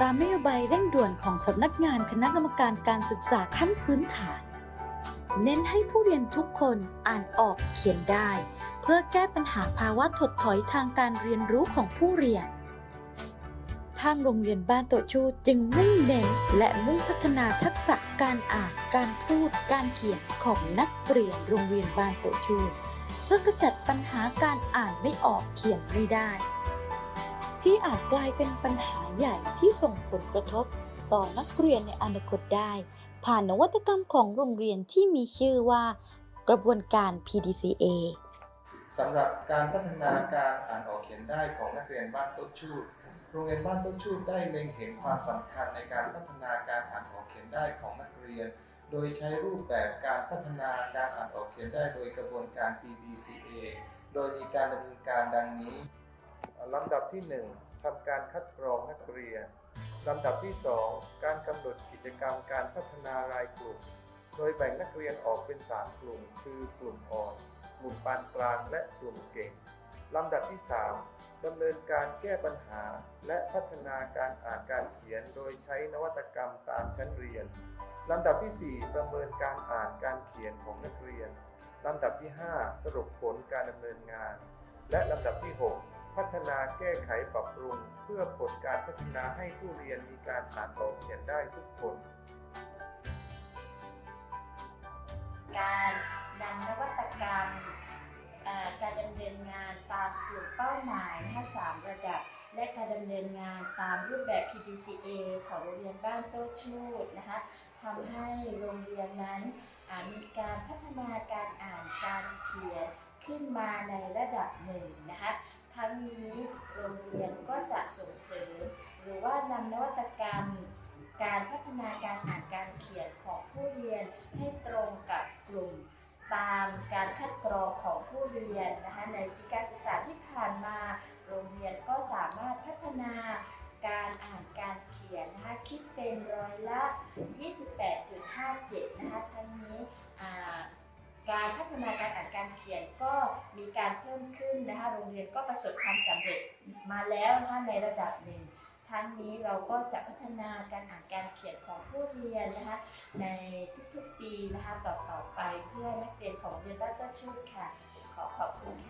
ตามนโยบายเร่งด่วนของสำนักงานคณะกรรมการการศึกษาขั้นพื้นฐาน เน้นให้ผู้เรียนทุกคนอ่านออกเขียนได้ เพื่อแก้ปัญหาภาวะถดถอยทางการเรียนรู้ของผู้เรียน ทางโรงเรียนบ้านโตชูจึงมุ่งเน้นและมุ่งพัฒนาทักษะการอ่าน การพูด การเขียนของนักเรียนโรงเรียนบ้านโตชูเพื่อกระจัดปัญหาการอ่านไม่ออกเขียนไม่ได้ ที่อาจกลายเป็นปัญหาใหญ่ที่ส่งผลกระทบ ต่อนักเรียนในอนาคตได้ ผ่านนวัตกรรมของโรงเรียนที่มีชื่อว่า กระบวนการ PDCA สำหรับการพัฒนาการอ่านออกเขียนได้ของนักเรียนบ้านต้นชูดโรงเรียนบ้านต้นชูดได้เล็งเห็นความสำคัญในการพัฒนาการอ่านออกเขียนได้ของนักเรียน โดยใช้รูปแบบการพัฒนาการอ่านออกเขียนได้โดยกระบวนการ PDCA โดยมีการดำเนินการดังนี้ ลำดับที่ 1ทำการคัดกรองนักเรียนลำดับที่ 2 การกำหนดกิจกรรมการพัฒนารายกลุ่ม โดยแบ่งนักเรียนออกเป็น 3 กลุ่ม คือกลุ่มอ่อน กลุ่มปานกลางและกลุ่มเก่งลำดับที่ 3ดำเนินการแก้ปัญหา และพัฒนาการอ่านการเขียน โดยใช้นวัตกรรมตามชั้นเรียนลำดับที่ 4 ประเมินการอ่านการเขียนของนักเรียนลำดับที่ 5 สรุปผลการดำเนินงาน และลำดับที่ 6 พัฒนาแก้ไขปรับปรุง เพื่อผลการพัฒนาให้ผู้เรียนมีการอ่านออกเขียนได้ทุกคน การนำนวัตกรรมการดำเนินงานตามกลุ่มเป้าหมายนะคะสามระดับ และการดำเนินงานตามรูปแบบ PDCA ของโรงเรียนบ้านโต้ชูดนะคะทำให้โรงเรียนนั้นมีการพัฒนาการอ่านการเขียนขึ้นมาในระดับหนึ่งนะคะ ทั้งนี้โรงเรียนก็จะส่งเสริม หรือว่านำนวัตกรรม การพัฒนาการอ่านการเขียนของผู้เรียนให้ตรงกับกลุ่ม ตามการคัดกรองของผู้เรียนนะคะในปีการศึกษาที่ผ่านมา โรงเรียนก็สามารถพัฒนาการอ่านการเขียนนะคะคิดเป็นร้อยละ 28.57 นะคะทั้งนี้การพัฒนา เขียนก็มีการเพิ่มขึ้นนะคะโรงเรียนก็ประสบความสำเร็จมาแล้วนะคะในระดับหนึ่งทั้งนี้เราก็จะพัฒนาการอ่านการเขียนของผู้เรียนนะคะในทุกๆปีนะคะต่อๆไปเพื่อนักเรียนของเรียนบ้านต้นชุดค่ะ ขอขอบคุณค่ะ